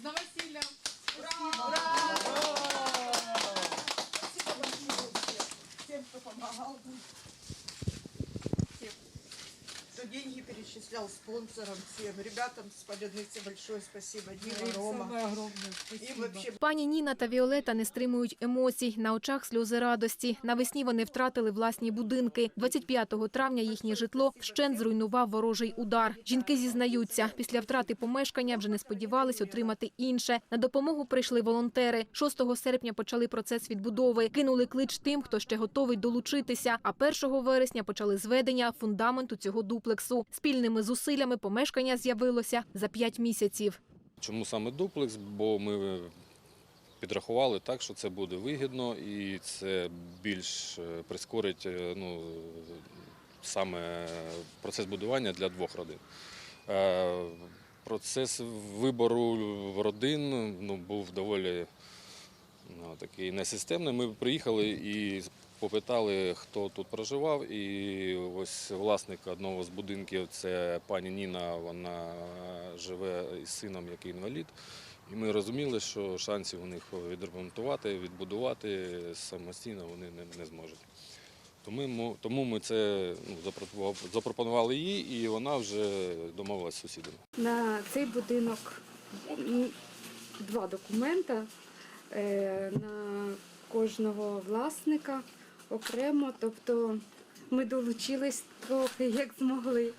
З новосіллям! Спасибо большое. Всем, кто помогал. Всем, кто деньги перечислял спонсорам, всем ребятам с Поляныцы большое спасибо. Дима, Рома. И вообще Пані Ніна та Віолета не стримують емоцій. На очах сльози радості. Навесні вони втратили власні будинки. 25 травня їхнє житло вщент зруйнував ворожий удар. Жінки зізнаються, після втрати помешкання вже не сподівались отримати інше. На допомогу прийшли волонтери. 6 серпня почали процес відбудови. Кинули клич тим, хто ще готовий долучитися. А 1 вересня почали зведення фундаменту цього дуплексу. Спільними зусиллями помешкання з'явилося за 5 місяців. Чому саме дуплекс? Бо ми підрахували так, що це буде вигідно і це більш е, прискорить е, ну, саме процес будування для двох родин. Е, Процес вибору родин ну, був доволі ну, такий несистемний. Ми приїхали і попитали, хто тут проживав. І ось власник одного з будинків це пані Ніна. Вона живе із сином, який інвалід. І ми розуміли, що шансів у них відремонтувати, відбудувати самостійно вони не, не зможуть. Тому тому ми це ну, запропонували їй, і вона вже домовилася з сусідами. На цей будинок два документа е, на кожного власника окремо. Тобто ми долучились трохи, як змогли,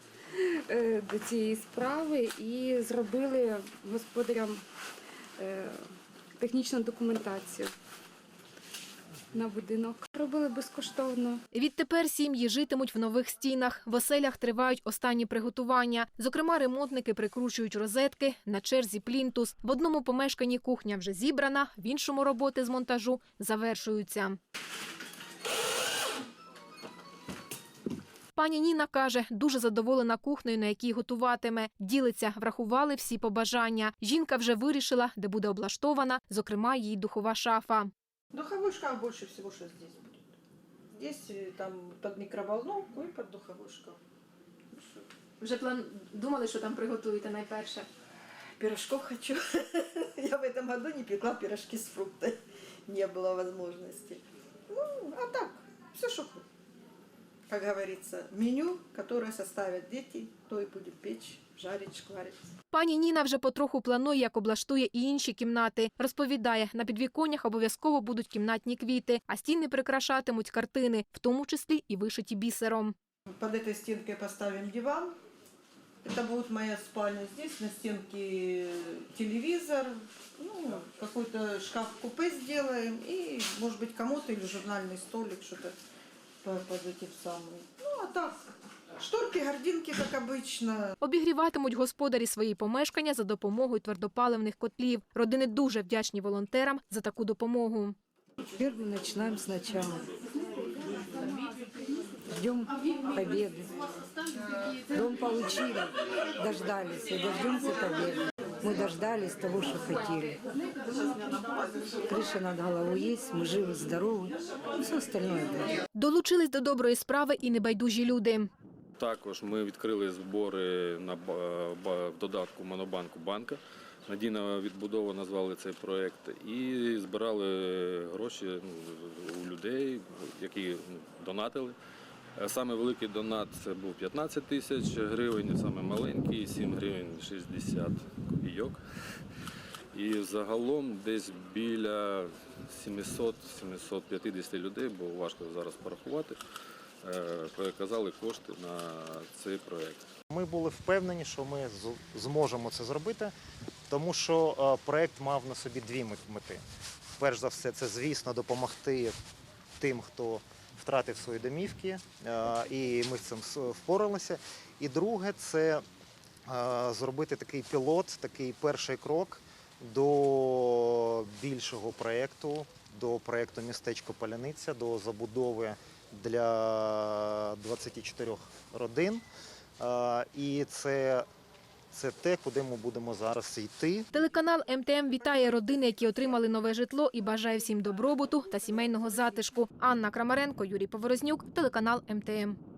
е, до цієї справи і зробили господарям е, технічну документацію на будинок. Робили безкоштовно. Відтепер сім'ї житимуть в нових стінах. В оселях тривають останні приготування. Зокрема, ремонтники прикручують розетки, на черзі плінтус. В одному помешканні кухня вже зібрана, в іншому роботи з монтажу завершуються. Пані Ніна каже, дуже задоволена кухнею, на якій готуватиме. Ділиться, врахували всі побажання. Жінка вже вирішила, де буде облаштована, зокрема, її духова шафа. духовой шкаф больше всего, что здесь будет. Здесь э, там под микроволновку и под духовой шкаф. Ну, что, Вже план думали, що там приготуєте найперше. Пирожков хочу. Я в этом году не пекла пирожки с фруктами. Не было возможности. Ну, а так, все, что хоть. Как говорится, меню, которое составят дети, то и будет печь, жарить, шкварить. Пані Ніна вже потроху планує, як облаштує і інші кімнати. Розповідає, на підвіконнях обов'язково будуть кімнатні квіти, а стіни прикрашатимуть картини, в тому числі і вишиті бісером. Под этой стенкой поставим диван. Это будет моя спальня. Здесь на стенке телевизор, ну, какой-то шкаф-купе сделаем. И, может быть, кому-то или журнальный столик, что-то по- под этим самым. Ну, а так, шторки, гординки, как обычно. Обігріватимуть господарі свої помешкання за допомогою твердопаливних котлів. Родини дуже вдячні волонтерам за таку допомогу. Теперь мы начинаем сначала. Ждем победы. Дом получили, дождались и дождемся победы. Мы дождались того, что хотели. Крыша над головой есть, мы живы, здоровы. Все остальное будет. Долучились до доброї справи і небайдужі люди. Також ми відкрили збори на ба- ба- в додатку Монобанку банка. Надійна відбудова назвали цей проект і збирали гроші ну, у людей, які ну, донатили. Е, Саме великий донат це був 15 тисяч гривень, саме маленький 7 гривень 60 копійок. І загалом десь біля 700-750 людей, бо важко зараз порахувати, е, переказали кошти на цей проект. Ми були впевнені, що ми зможемо це зробити, тому що е, проект мав на собі дві мети. Перш за все, це, звісно, допомогти тим, хто втратив свої домівки, е, і ми з цим впоралися. І друге, це зробити такий пілот, такий перший крок до більшого проєкту, до проєкту містечко Поляниця, до забудови для 24 родин. Е, І це, це те, куди ми будемо зараз йти. Телеканал МТМ вітає родини, які отримали нове житло і бажає всім добробуту та сімейного затишку. Анна Крамаренко, Юрій Поворознюк, телеканал МТМ.